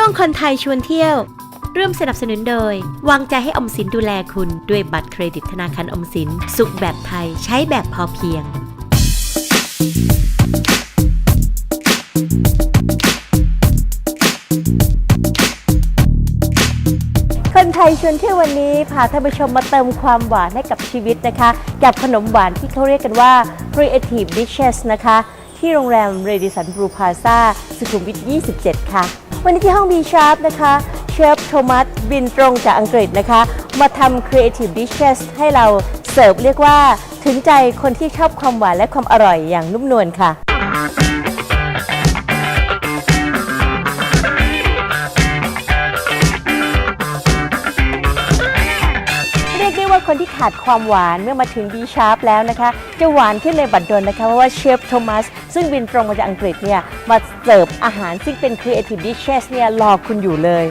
ช่วงคนไทยชวนเที่ยว ร่วมสนับสนุนโดย วางใจให้อมสินดูแลคุณด้วยบัตรเครดิตธนาคารอมสิน สุขแบบไทยใช้แบบพอเพียง คนไทยชวนเที่ยววันนี้พาท่านผู้ชมมาเติมความหวานให้กับชีวิตนะคะ กับขนมหวานที่เขาเรียกกันว่า Creative Dishes นะคะ ที่โรงแรม Radisson Blue Plaza สุขุมวิท 27 ค่ะ วันนี้ที่ห้อง B Sharp นะคะเชฟโทมัสบินตรงจากอังกฤษนะคะ มาทำ Creative Dishes ให้เราเสิร์ฟเรียกว่าถึงใจคนที่ชอบความหวานและความอร่อยอย่างนุ่มนวลค่ะ คนที่ขาดความหวานเมื่อมาถึง B Sharp แล้วนะคะ จะหวานขึ้นเลยบัดดลนะคะ เพราะว่าเชฟโทมัสซึ่งบินตรงมาจากอังกฤษเนี่ย มาเสิร์ฟอาหารซึ่งเป็น Creative Dishes เนี่ยรอคุณอยู่เลย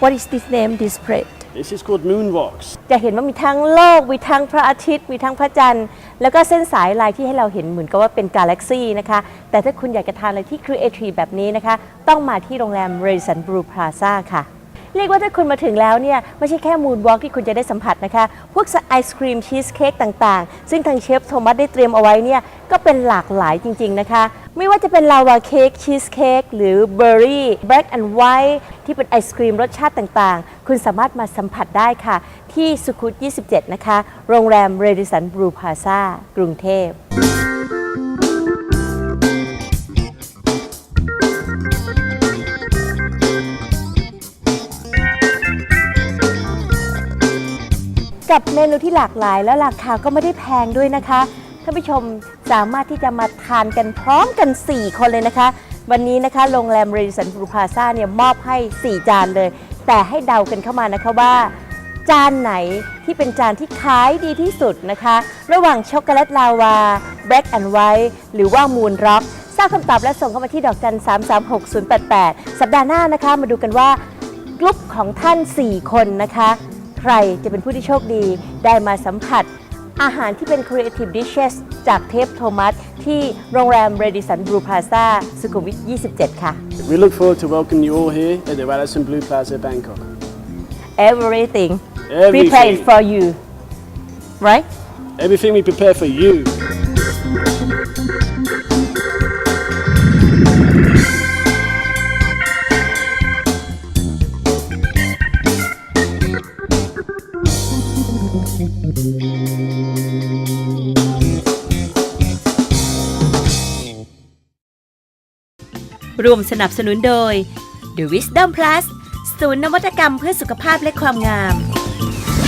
What is this name this plate This is called moonwalks. จะเห็นว่ามีทั้งโลก มีทั้งพระอาทิตย์ มีทั้งพระจันทร์ แล้วก็เส้นสายลายที่ให้เราเห็นเหมือนกับว่าเป็นกาแล็กซี่นะคะ แต่ถ้าคุณอยากจะทานอะไรที่ครีเอทีฟแบบนี้นะคะ ต้องมาที่โรงแรม Radisson Blue Plaza ค่ะ เรียกว่าถ้าคุณมาถึงแล้วเนี่ยไม่ใช่แค่มูนวอล์กที่คุณจะได้สัมผัสนะคะ พวกไอศครีมชีสเค้กต่างๆ ซึ่งทางเชฟโทมัสได้เตรียมเอาไว้เนี่ยก็เป็นหลากหลายจริง ๆ นะคะ ไม่ว่าจะเป็นลาวาเค้กชีสเค้กหรือเบอร์รี่แบล็กแอนด์ไวท์ที่เป็นไอศครีมรสชาติต่างๆ คุณสามารถมาสัมผัสได้ค่ะ ที่สุขุมวิท27 นะคะ โรงแรม Radisson Blue Plaza กรุงเทพ กับเมนูที่หลากหลาย และราคาก็ไม่ได้แพงด้วยนะคะท่านผู้ชมสามารถที่จะมาทานกันพร้อมกัน 4 คนเลยนะคะ วันนี้นะคะโรงแรมเรดิสันบรูพาซาเนี่ยมอบให้ 4 จานเลย แต่ให้เดากันเข้ามานะคะว่า จานไหนที่เป็นจานที่ขายดีที่สุดนะคะ ระหว่างช็อกโกแลตลาวาแบล็กแอนด์ไวท์หรือว่ามูนร็อกทราบคำตอบและส่งเข้ามาที่ดอกจัน 336088 สัปดาห์หน้านะคะ มาดูกันว่ากลุ่มของท่าน 4 คนนะคะ ใครจะเป็นผู้ที่โชคดี ได้มาสัมผัส อาหารที่เป็น Creative Dishes จากเทปโทมัสที่โรงแรม Radisson Blue Plaza สุขุมวิท 27 ค่ะ We look forward to welcoming you all here at the Radisson Blue Plaza, Bangkok. Everything Everything. prepared for you right Everything we prepare for you. ร่วมสนับสนุนโดย The Wisdom Plus ศูนย์นวัตกรรมเพื่อสุขภาพและความงาม